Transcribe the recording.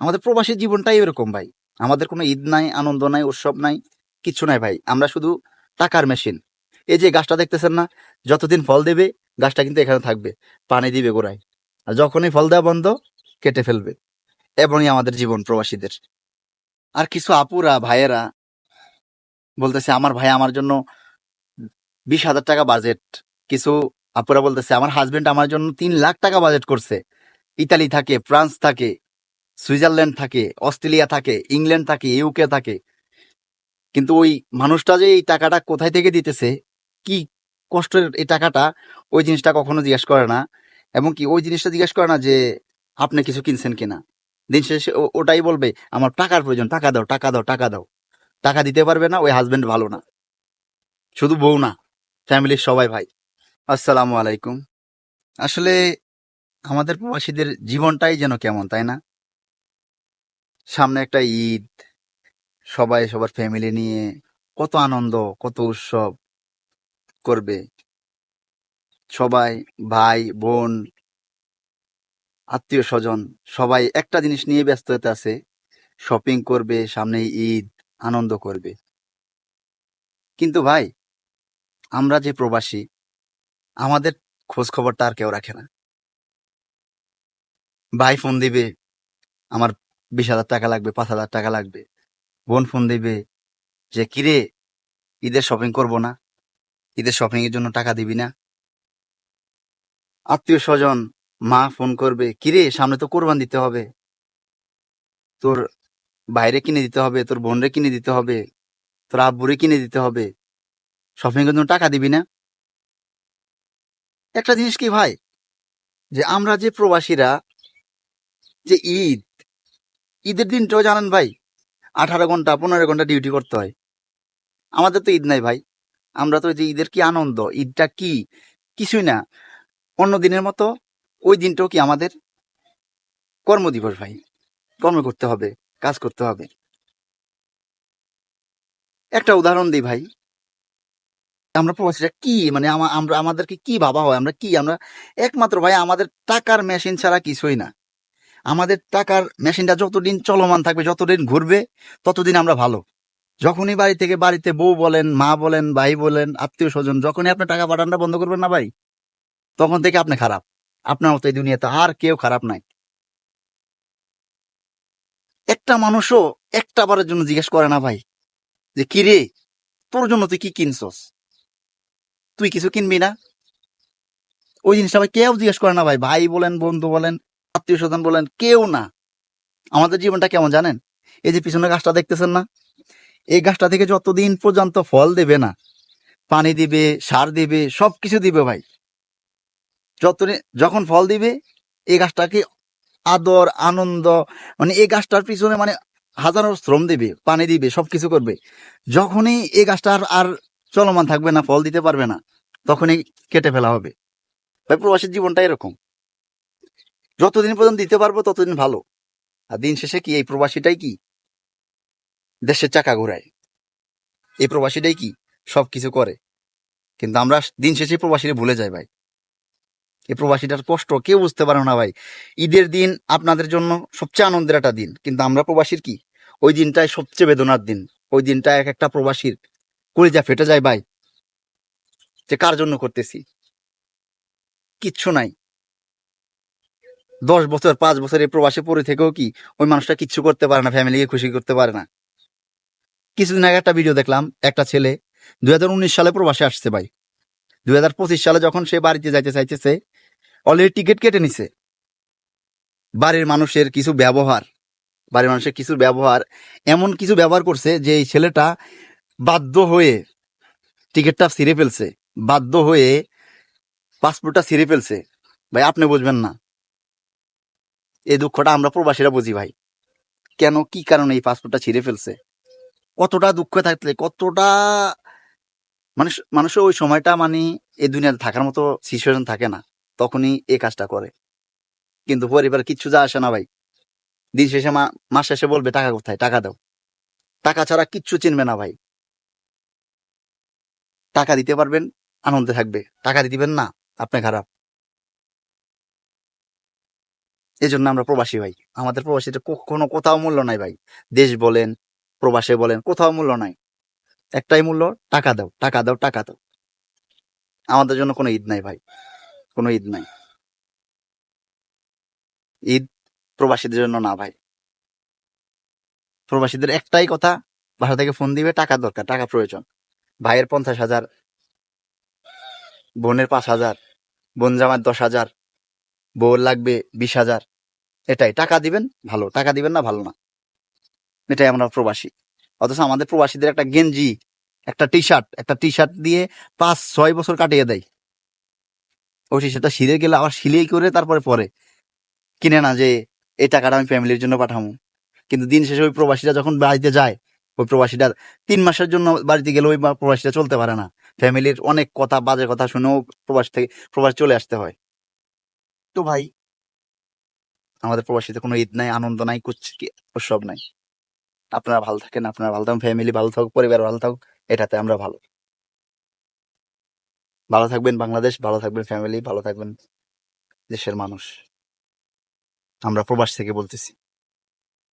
আমাদের প্রবাসী জীবনটাই এরকম ভাই। আমাদের কোনো ঈদ নাই, আনন্দ নাই, উৎসব নাই কিচ্ছু নাই ভাই। আমরা শুধু টাকার মেশিন এই যে গাছটা দেখতেছেন না, যতদিন ফল দেবে, গাছটা কিন্তু এখানে থাকবে। পানি দিবে গোড়ায়। আর যখনই ফল দেওয়া বন্ধ, কেটে ফেলবে। এমনই আমাদের জীবন প্রবাসীদের। আর কিছু আপুরা, ভাইয়েরা বলতেছে, আমার ভাই আমার জন্য বিশ হাজার টাকা বাজেট কিছু আপুরা বলতেছে, আমার হাজবেন্ড আমার জন্য তিন লাখ টাকা বাজেট করছে। ইতালি থাকে, ফ্রান্স থাকে সুইজারল্যান্ড থাকে, অস্ট্রেলিয়া থাকে, ইংল্যান্ড থাকে ইউকে থাকে। কিন্তু ওই মানুষটা যে এই টাকাটা কোথায় থেকে দিতেছে, কি কষ্টের এই টাকাটা, ওই জিনিসটা কখনো জিজ্ঞেস করে না। এবং কি ওই জিনিসটা জিজ্ঞেস করে না যে, আপনি কিছু কিনছেন কিনা? দিন শেষে ওটাই বলবে, আমার টাকার প্রয়োজন, টাকা দাও টাকা দাও টাকা দাও। টাকা দিতে পারবে না, ওই হাজবেন্ড ভালো না। শুধু বউ না, ফ্যামিলির সবাই ভাই। আসসালামু আলাইকুম। আসলে আমাদের প্রবাসীদের জীবনটাই যেন কেমন, তাই না? সামনে একটা ঈদ, সবাই সবার ফ্যামিলি নিয়ে কত আনন্দ, কত উৎসব করবে। সবাই, ভাই, বোন, আত্মীয় স্বজন, সবাই একটা জিনিস নিয়ে ব্যস্ত হতে আছে শপিং করবে, সামনে ঈদ, আনন্দ করবে। কিন্তু ভাই, আমরা যে প্রবাসী, আমাদের খোঁজ আর কেউ রাখে না। ভাই ফোন দিবে, আমার বিশ হাজার টাকা লাগবে, পাঁচ হাজার টাকা লাগবে। বোন ফোন দিবে যে, কিরে, ঈদের শপিং করব না। ঈদের শপিং এর জন্য টাকা দিবি না? আত্মীয় স্বজন, মা ফোন করবে, কিরে, সামনে তো কোরবান দিতে হবে। তোর বাইরে কিনে দিতে হবে, তোর বোনরে কিনে দিতে হবে, তোর আব্বুরে কিনে দিতে হবে। শপিং এর জন্য টাকা দিবি না? একটা জিনিস কি ভাই? যে, আমরা যে প্রবাসীরা, যে ঈদ ঈদের দিনটাও জানেন ভাই, আঠারো ঘণ্টা, পনেরো ঘণ্টা ডিউটি করতে হয়। আমাদের তো ঈদ নাই ভাই। আমরা তো যে ঈদের কি আনন্দ, ঈদটা কি? কিছুই না। অন্য দিনের মতো ওই দিনটাও কি আমাদের কর্মদিবস ভাই। কর্ম করতে হবে, কাজ করতে হবে। একটা উদাহরণ দিই ভাই। আমরা প্রবাসীরা কি মানে আমরা, আমাদেরকে কি ভাবা হয়? আমরা কি, আমরা একমাত্র ভাই, আমাদের টাকার মেশিন ছাড়া কিছুই না। আমাদের টাকার মেশিনটা যতদিন চলমান থাকবে, যতদিন ঘুরবে, ততদিন আমরা ভালো। যখনই বাড়ি থেকে বাড়িতে বউ বলেন, মা বলেন, ভাই বলেন, আত্মীয় স্বজন, যখনই আপনি টাকা পাঠানটা বন্ধ করবেন না ভাই, তখন থেকে আপনি খারাপ। আপনার মতো এই দুনিয়াতে আর কেউ খারাপ নাই। একটা মানুষও একটা বারের জন্য জিজ্ঞেস করে না ভাই, যে, কি রে, তোর জন্য তুই কি কিনছস? তুই কিছু কিনবি না? ওই জিনিসটা ভাই কেউ জিজ্ঞেস করে না ভাই ভাই বলেন, বন্ধু বলেন আত্মীয় স্বজন বলেন, কেউ না। আমাদের জীবনটা কেমন জানেন? এই যে পিছনে গাছটা দেখতেছেন না? এই গাছটা থেকে যতদিন পর্যন্ত ফল দেবে না, পানি দিবে, সার দিবে, সবকিছু দিবে ভাই। যতদিন, যখন ফল দিবে, এই গাছটাকে আদর, আনন্দ মানে এই গাছটার পিছনে মানে হাজারো শ্রম দিবে, পানি দিবে, সবকিছু করবে। যখনই এই গাছটা আর চলমান থাকবে না, ফল দিতে পারবে না, তখনই কেটে ফেলা হবে। ভাই, প্রবাসীর জীবনটা এরকম। যতদিন পর্যন্ত দিতে পারব, ততদিন ভালো। আর দিন শেষে কি, এই প্রবাসীটাই কি? দেশের চাকা ঘোরায়। এই প্রবাসীটাই কি? সব কিছু করে। কিন্তু আমরা দিন শেষে প্রবাসীরা ভুলে যাই ভাই। এই প্রবাসীটার কষ্ট কেউ বুঝতে পারে না ভাই। ঈদের দিন আপনাদের জন্য সবচেয়ে আনন্দের একটা দিন। কিন্তু আমরা প্রবাসীর কি? ওই দিনটাই সবচেয়ে বেদনার দিন। ওই দিনটা এক একটা প্রবাসীর কলিজা ফেটে যায় ভাই। যে কার জন্য করতেছি? কিচ্ছু নাই। দশ বছর, পাঁচ বছর এই প্রবাসে পড়ে থেকেও কি ওই মানুষটা কিচ্ছু করতে পারে না ফ্যামিলিকে খুশি করতে পারে না? কিছুদিন আগে একটা ভিডিও দেখলাম, একটা ছেলে, দুই হাজার উনিশ সালে প্রবাসে আসছে ভাই। দুই হাজার পঁচিশ সালে যখন সে বাড়িতে যাইতে চাইতেছে অলরেডি টিকিট কেটে নিছে। বাড়ির মানুষের কিছু ব্যবহার, বাড়ির মানুষের কিছু ব্যবহার, এমন কিছু ব্যবহার করছে যে এই ছেলেটা বাধ্য হয়ে টিকিটটা ছিঁড়ে ফেলছে, বাধ্য হয়ে পাসপোর্টটা ছিঁড়ে ফেলছে। ভাই, আপনি বুঝবেন না। এই দুঃখটা আমরা প্রবাসীরা বুঝি ভাই। কেন, কি কারণে এই পাসপোর্টটা ছিঁড়ে ফেলছে? কতটা দুঃখ থাকলে, কতটা মানুষ মানুষের ওই সময়টা মানে এই দুনিয়াতে থাকার মতো সিচুয়েশন থাকে না, তখনই এই কাজটা করে। কিন্তু পরিবার কিচ্ছু যা আসে না ভাই। দিন শেষে মাস শেষে বলবে, টাকা কোথায়? টাকা দাও। টাকা ছাড়া কিচ্ছু চিনবে না ভাই। টাকা দিতে পারবেন, আনন্দে থাকবে। টাকা দিতে পারবেন না, আপনি খারাপ। এই জন্য আমরা প্রবাসী ভাই। আমাদের প্রবাসীটা কোনো কোথাও মূল্য নাই ভাই। দেশ বলেন, প্রবাসে বলেন, কোথাও মূল্য নাই। একটাই মূল্য, টাকা দাও টাকা দাও টাকা দাও। আমাদের জন্য কোনো ঈদ নাই ভাই। কোনো ঈদ নাই। ঈদ প্রবাসীদের জন্য না ভাই। প্রবাসীদের একটাই কথা, বাসা থেকে ফোন দিবে, টাকা দরকার, টাকা প্রয়োজন। ভাইয়ের পঞ্চাশ হাজার, বোনের পাঁচ হাজার, বোন জামার দশ হাজার, বউর লাগবে বিশ হাজার। এটাই। টাকা দিবেন, ভালো। টাকা দিবেন না, ভালো না। এটাই আমরা প্রবাসী। অথচ আমাদের প্রবাসীদের একটা গেঞ্জি, একটা টি শার্ট একটা টি শার্ট দিয়ে পাঁচ, ছয় বছর কাটিয়ে দেয়। ওই টি শার্টটা সিলে গেলে আবার সিলেই করে তারপরে পরে। কিনে না যে, এই টাকাটা আমি ফ্যামিলির জন্য পাঠাবো কিন্তু দিন শেষে ওই প্রবাসীরা যখন বাড়িতে যায়, ওই প্রবাসীটা তিন মাসের জন্য বাড়িতে গেলে ওই প্রবাসীটা চলতে পারে না। ফ্যামিলির অনেক কথা, বাজে কথা শুনেও প্রবাস থেকে, প্রবাস চলে আসতে হয়। তো ভাই আমাদের প্রবাসীতে কোনো ঈদ নাই, আনন্দ নাই কুচ্ছি উৎসব নাই। আপনারা ভালো থাকেন, আপনারা ভালো থাকুন ফ্যামিলি ভালো থাকুক, পরিবার ভালো থাকুক, এটাতে আমরা ভালো। ভালো থাকবেন বাংলাদেশ, ভালো থাকবেন ফ্যামিলি ভালো থাকবেন দেশের মানুষ। আমরা প্রবাস থেকে বলতেছি।